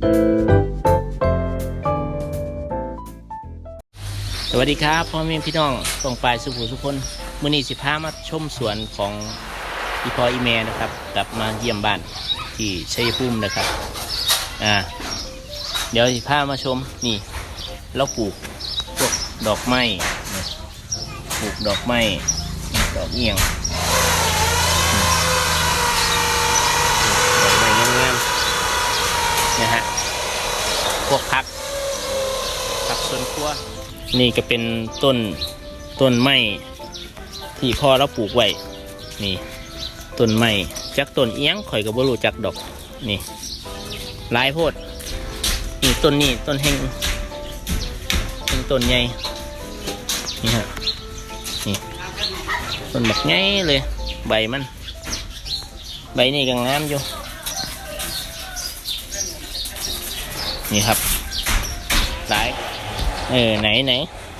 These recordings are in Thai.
สวัสดีครับพ่อแม่พี่น้องตรงปลายสุภูสุคนมื้อนี้สิพามาชมสวนของอีพออีเมนะครับ กลับมาเยี่ยมบ้านที่ชัยภูมินะครับอ่าเดี๋ยวสิพามาชมนี่เราปลูกพวกดอกไม้ปลูกดอกไม้ดอกเอียงอืมดอกไม้งามๆ นะฮะพวกพักผักสวนครัวนี่ก็เป็นต้นต้นไม้ที่พ่อเราปลูกไว้นี่ต้นไม้จักต้นเอียงข่อยก็บ่รู้จักดอกนี่ลายโพดนี่ต้นนี้ต้นแห้งเป็นต้นใหญ่นี่ฮะนี่ต้นบักใหญ่เลย ใบมัน ใบนี่ก็งามอยู่ นี่ครับหลายเออไหนไหน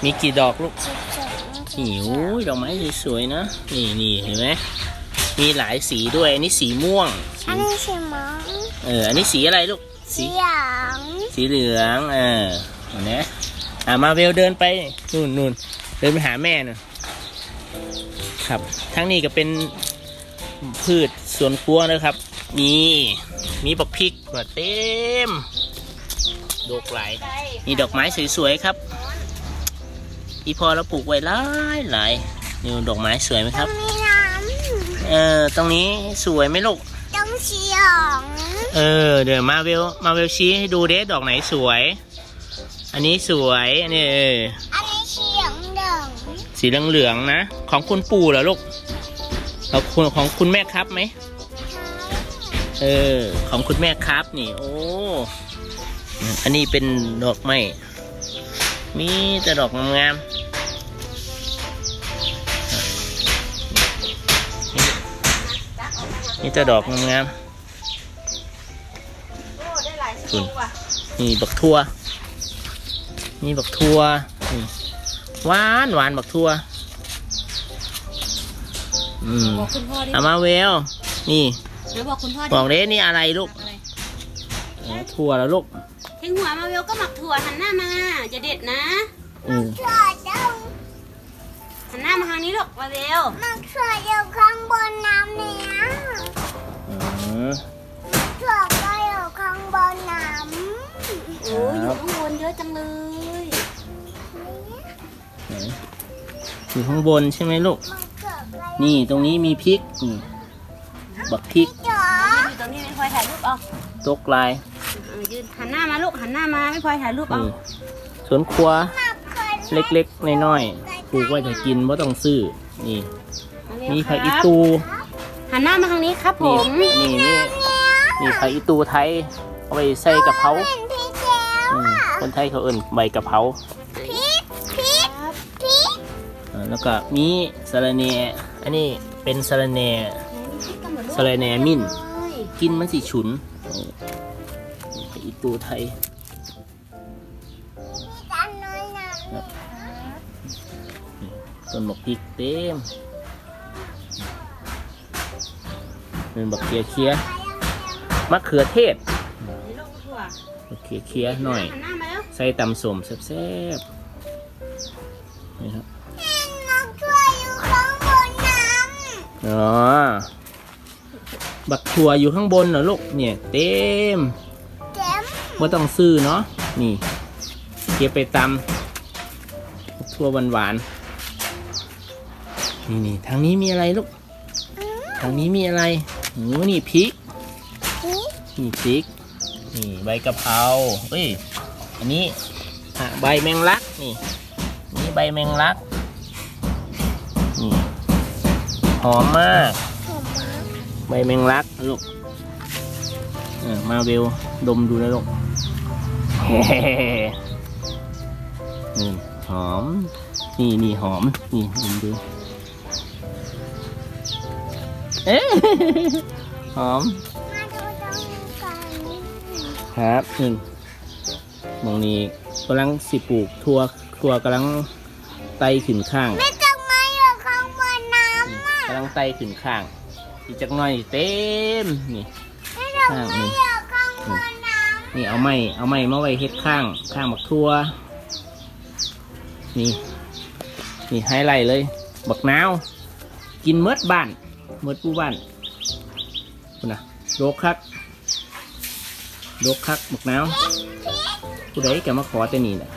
มีกี่ดอกลูกหิวดอกไม้สวยๆนะ นี่นี่เห็นไหมมีหลายสีด้วยอันนี้สีม่วง อันนี้สีม้งเอออันนี้สีอะไรลูกสีเหลืองสีเหลืองเออเห็นไหมอ่ามาเวลเดินไปนู่นนู่นเดินไปหาแม่น่ะครับทั้งนี้ก็เป็นพืชสวนครัวนะครับมีมีบักพริกก็เต็ม ดอกหลายมีดอกไม้สวยๆครับอีพอเราปลูกไว้หลายหลายนี่ดอกไม้สวยไหมตครรับงนี้น้เออตรงนี้สวยไหมลูกำต้องสีเหลืองเออเดี๋ยวมาเวลมาเวลชี้ให้ดูเด้ดอกไหนสวย อันนี้สวยอันนี้เอออันนี้สีเหลืองเหลืองสีเหลืองๆนะ ของคุณปู่เหรอลูกแล้วคุณของคุณแม่ครับไหมเออของคุณแม่ครับนี่ โอ้ อันนี้เป็นดอกไม้มีแต่ดอกงามๆมีแต่ดอกงามๆคุณนี่บักทั่วนี่บักทั่วนี่หวานหวานบักทั่วอืมบอกคุณพ่อดิเอามาเวลนี่เดี๋ยวบอกคุณพ่อดิบอกเด้นี่อะไรลูก อะไรเออทั่วแล้วลูกเฮงหัวมาเวลก็หมักถั่วหันหน้ามาอย่าเด็ดนะอืมถั่วต้องหันหน้ามาทางนี้ลูกมาเวลมันถั่วอยู่ข้างบนน้ำเนี่ยอ๋อถั่วก็อยู่ข้างบนน้โอ้ยอยู่ข้างบนเยอะจังเลยำไหนอยู่ข้างบนใช่ไหมลูกมันเกิดอะไรนี่ตรงนี้มีพริกนี่บักพริกจ๋ออยู่ตรงนี้ไม่พลอยถ่ายรูปเอาตกลายเออ ยืนหันหน้ามาลูกหันหน้ามาไม่พลอยถ่ายรูปเอา นี่สวนครัวมาเคยเล็กๆน้อยๆปลูกไว้จะกินไม่ต้องซื้อนี่าเวลมีผักคอีรับตูหันหน้ามาทางนี้ครับผนี่ม นี่นี่นี่ผักอีตูไทยเอาไปใส่กะเพราเป็นพี่แก้วอืมคนไทยเขาเอิ่นใบกะเพราพริกพริกพริกอ่าแล้วก็มีสะระแหน่อันนี้เป็นสะระแหน่สะระแหน่มิ้นกินมันสิฉุนเออผักอีตูไทยจานน้อยนะต้นบักพริกเต็มเป็นบักเขียเคียมะเขือเทศบักเขียเคียหน่อย ใส่ตำสมแซ่บๆนี่ครับถั่วอยู่ข้างบนน้อ๋อ บักถั่วอยู่ข้างบนเหรอลูก เนี่ย เต็ม ไม่ต้องซื้อเนาะนี่ เก็บไปตำทั่วหวานๆนี่นี่ทางนี้มีอะไรลูกทางนี้มีอะไรโอ้นี่พริกพริกนี่พริกนี่ใบกะเพราเอ้ยอันนี้อะใบแมงลักนี่นี่ใบแมงลักนี่หอมมากถั่วมะใบแมงลักลูกเออ มาเวลดมดูนะลูกเฮ้นี่หอม นี่นี่หอม นี่ดมดูเอ๊ะหอม มาดูตรงนี้กันครับหนึ่งมองนี้กำลังสิปลูกทั่วทั่วกำลังไต่ขึ้นข้างไม่ต้องมาอยู่ข้างบนน้ำอะกำลังไต่ขึ้นข้างอีกจักหน่อยเต็มนี่ไม่ต้อง ข้างมาหนึ่งอยู่ข้างบนน้ำนี่เอาไม้เอาไม้มาไว้เฮ็ดข้าง ข้างบักทั่ว นี่ นี่ไฮไลท์เลย บักนาว กินเมดบ้านเมดผู้บ้านคุณนะโดกคักโดกคักบักนาวผู้ใดแกมาขอแต่นี่แหละ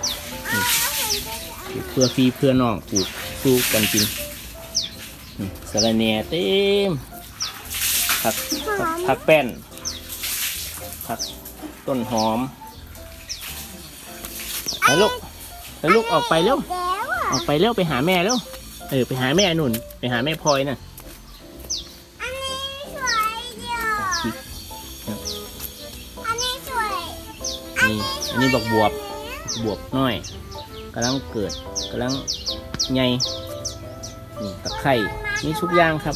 นี่เพื่อฟรีเพื่อน้องปลูกสู้กันกินนี่สะระแหน่เต็มผักผักผักแป้น ผักต้นหอมไปลูกไปลูกออกไปเร็วแล้วอะออกไปเร็วไปหาแม่เร็วเออไปหาแม่นุ่น ไปหาแม่พลอยน่ะอันนี้สวยเดียวอันนี้สวยนี่อันนี้บอกบวบบวบน้อยกำลังเกิดกำลังใหญ่นี่ตะไคร่นี่ทุกอย่างครับ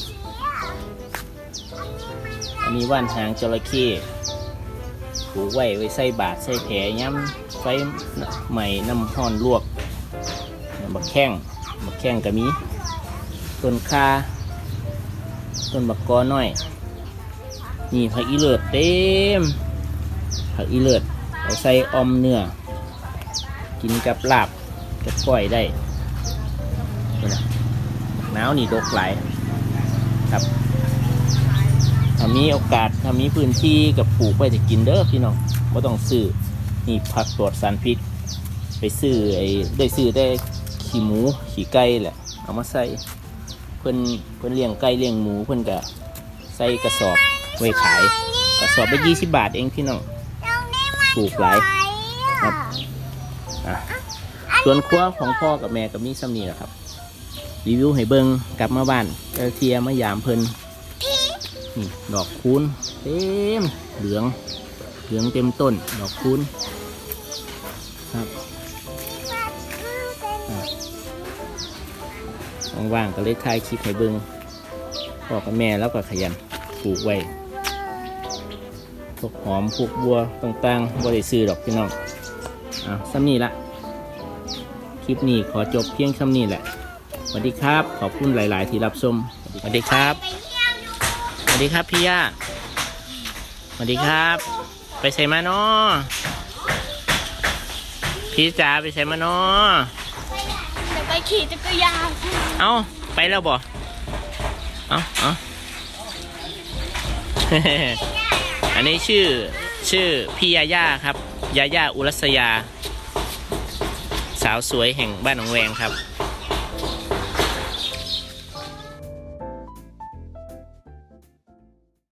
อันนี้ว่านหางจระเข้ ผูกไว้ไว้ใส่บาทใส่แผลย้ำไฟใหม่น้ำห้อนลวกบักแข้งบักแข้งก็มีต้นคาต้นบักกอน้อย นี่ผักอีเลิศเต็มผักอีเลิศเอาใส่อมเนื้อกินกับลาบกับก้อยได้หนาวนี่ดกหลายครับ ถ้ามีโอกาสถ้ามีพื้นที่กับปลูกไปจะกินเด้อพี่น้องไม่ต้องซื้อนี่ผักปลอดสารพิษ ไปซื้อไอ้ได้ซื้อได้ขี้หมูขี้ไก่แหละเอามาใส่เพิ่นเพิ่นเลี้ยงไก่เลี้ยงหมูเพิ่นก็ใส่กระสอบไว้ขายกระสอบไปยี่สิบบาทเองพี่น้องปลูกหลายสวยครับอะส่วนครัวของพ่อกับแม่กับมีซ้ำนี่แหละครับรีวิวให้เบิงกลับมาบ้านเอลเทียมายามเพิ่น นี่ดอกคูณเต็มเหลืองเหลืองเต็มต้น ดอกคูณครับว่างๆก็เลยถ่ายคลิปให้เบิงพ่อกับแม่แล้วก็ขยันปลูกไว้พวกหอมพวกบัวต่างๆบ่ได้ซื้อดอกพี่น้องอะซ้ำนี่ละคลิปนี้ขอจบเพียงซ้ำนี่แหละสวัสดีครับ ขอบคุณหลาย ๆ ที่รับชมสวัสดีครับ วัสดีครับพี่ย่าสวัสดีครับ ไปใส่มาเนาะพี่จ๋าไปใส่มาเนาะจะไปขี่จักรยานเอาไปแล้วบ่เอาเอาอันนี้ชื่อชื่อพี่ยาย่าครับ ยาย่าอุรัสยา สาวสวยแห่งบ้านหนองแวงครับ